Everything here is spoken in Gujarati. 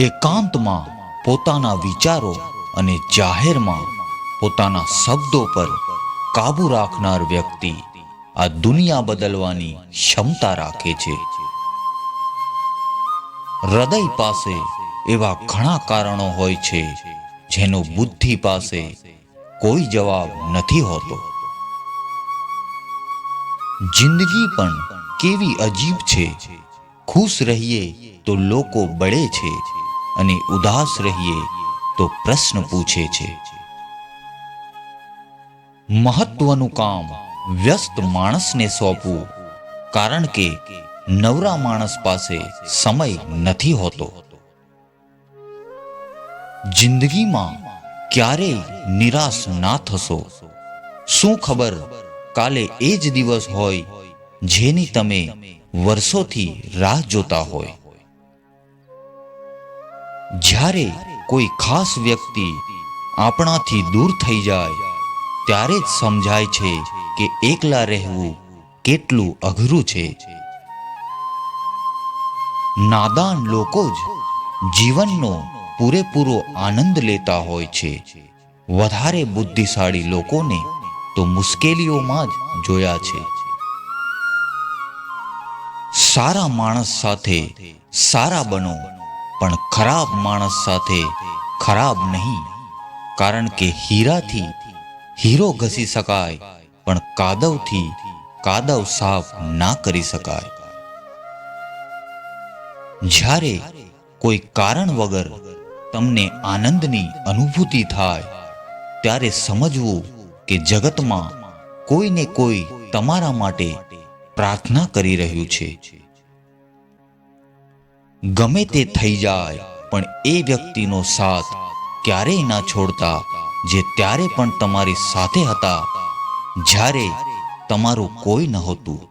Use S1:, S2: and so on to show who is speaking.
S1: એકાંતમાં પોતાના વિચારો અને જાહેરમાં પોતાના શબ્દો પર કાબુ રાખનાર વ્યક્તિ આ દુનિયા બદલવાની ક્ષમતા રાખે છે. હૃદય પાસે એવા ઘણા કારણો હોય છે જેનો બુદ્ધિ પાસે કોઈ જવાબ નથી હોતો. જિંદગી પણ કેવી અજીબ છે. ખુશ રહીએ તો લોકો બળે છે. અને ઉદાસ રહીએ તો પ્રશ્ન પૂછે છે. મહત્વનું કામ વ્યસ્ત માણસને સોંપવું, કારણ કે નવરા માણસ પાસે સમય નથી હોતો. જિંદગીમાં ક્યારેય નિરાશ ના થશો. શું ખબર કાલે એ જ દિવસ હોય જેની તમે વર્ષોથી રાહ જોતા હોય? જ્યારે કોઈ ખાસ વ્યક્તિ આપણાથી દૂર થઈ જાય, ત્યારે જ સમજાય છે કે એકલા રહેવું કેટલું અઘરું છે. નાદાન લોકો જ જીવનનો પૂરેપૂરો આનંદ લેતા હોય છે. વધારે બુદ્ધિશાળી લોકોને તો મુશ્કેલીઓમાં જ જોયા છે. સારા માણસ સાથે સારા બનો. પણ ખરાબ માણસ સાથે ખરાબ નહીં. કારણ કે હીરાથી હીરો ઘસી શકાય, પણ કાદવથી કાદવ સાફ ના કરી શકાય. જ્યારે કોઈ કારણ વગર તમને આનંદની અનુભૂતિ થાય, ત્યારે સમજવું કે જગતમાં કોઈને કોઈ તમારા માટે પ્રાર્થના કરી રહ્યું છે. ગમે તે થઈ જાય, પણ એ વ્યક્તિનો સાથ ક્યારેય ના છોડતા, જે ત્યારે પણ તમારી સાથે હતા, જ્યારે તમારું કોઈ નહોતું.